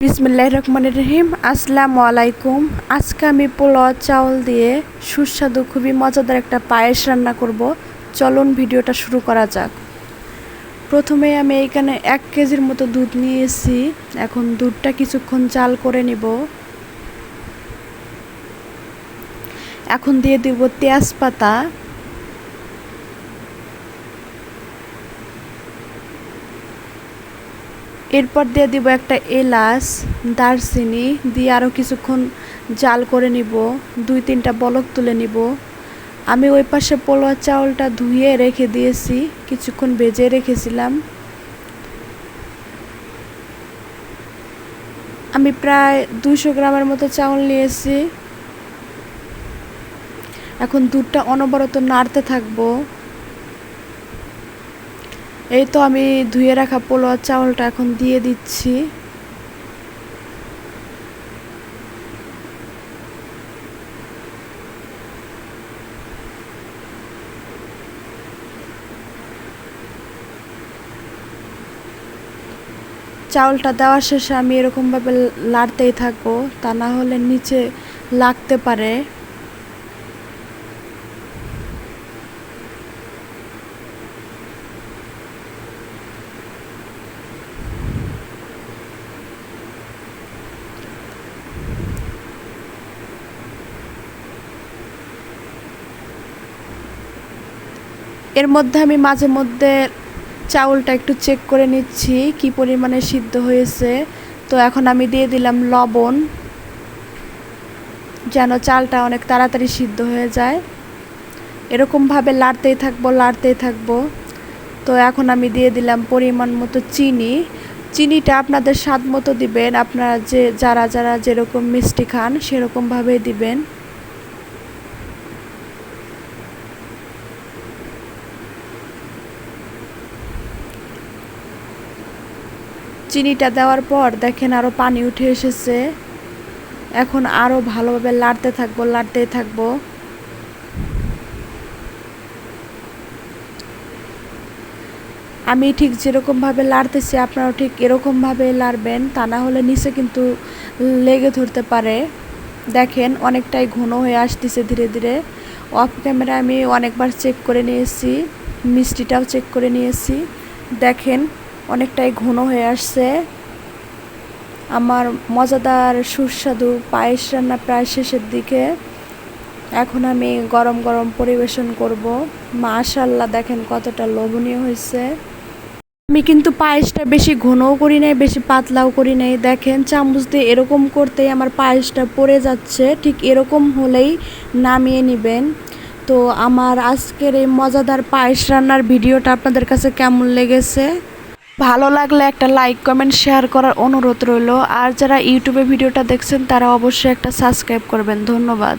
বিসমিল্লাহ রহমানির রহিম। আসসালামু আলাইকুম। আজকে আমি পোলাও, চাউল দিয়ে সুস্বাদু, খুবই মজাদার একটা পায়েস রান্না করব। চলুন ভিডিওটা শুরু করা যাক। প্রথমে আমি এখানে এক কেজির মতো দুধ নিয়েছি। এখন দুধটা কিছুক্ষণ চাল করে নিব। এখন দিয়ে দিব তেজপাতা। এরপর দিয়ে দিব একটা এলাচ, দারচিনি, দিয়ে আরও কিছুক্ষণ জাল করে নিব। দুই তিনটা বলক তুলে নিব। আমি ওই পাশে পোলোয়া চাউলটা ধুয়ে রেখে দিয়েছি, কিছুক্ষণ ভেজে রেখেছিলাম। আমি প্রায় দুইশো গ্রামের মতো চাউল নিয়েছি। এখন দুধটা অনবরত নাড়তে থাকব। এই তো আমি ধুয়ে রাখা পোলোয়ার চাউলটা এখন দিয়ে দিচ্ছি। চাউলটা দেওয়ার শেষে আমি এরকমভাবে লাড়তেই থাকব, তা না হলে নিচে লাগতে পারে। এর মধ্যে আমি মাঝে মধ্যে চাউলটা একটু চেক করে নিচ্ছি, কি পরিমাণে সিদ্ধ হয়েছে। তো এখন আমি দিয়ে দিলাম লবণ, যেন চালটা অনেক তাড়াতাড়ি সিদ্ধ হয়ে যায়। এরকমভাবে লাড়তেই থাকব লাড়তেই থাকব। তো এখন আমি দিয়ে দিলাম পরিমাণ মতো চিনি। চিনিটা আপনাদের স্বাদ মতো দিবেন, আপনারা যে, যারা যারা যেরকম মিষ্টি খান, সেরকমভাবেই দিবেন। চিনিটা দেওয়ার পর দেখেন আরও পানি উঠে এসেছে। এখন আরও ভালোভাবে লাড়তে থাকব লাড়তেই থাকব। আমি ঠিক যেরকমভাবে লাড়তেছি, আপনারাও ঠিক এরকমভাবে লাড়বেন, তা না হলে নিচে কিন্তু লেগে ধরতে পারে। দেখেন অনেকটাই ঘন হয়ে আসতেছে ধীরে ধীরে। অফ ক্যামেরা আমি অনেকবার চেক করে নিয়েছি, মিষ্টিটাও চেক করে নিয়েছি। দেখেন অনেকটাই ঘন হয়ে আসছে। আমার মজাদার সুস্বাদু পায়েস রান্না প্রায় শেষের দিকে। এখন আমি গরম গরম পরিবেশন করব। মাশাল্লাহ দেখেন কতটা লোভনীয় হয়েছে। আমি কিন্তু পায়েসটা বেশি ঘনও করি নাই, বেশি পাতলাও করি নাই। দেখেন, চামচ দিয়ে এরকম করতেই আমার পায়েসটা পড়ে যাচ্ছে। ঠিক এরকম হলেই নামিয়ে নেবেন। তো আমার আজকের এই মজাদার পায়েস রান্নার ভিডিওটা আপনাদের কাছে কেমন লেগেছে? ভালো লাগলে একটা লাইক কমেন্ট শেয়ার করার অনুরোধ রইল। আর যারা ইউটিউবে ভিডিওটা দেখছেন, তারা অবশ্যই একটা সাবস্ক্রাইব করবেন। ধন্যবাদ।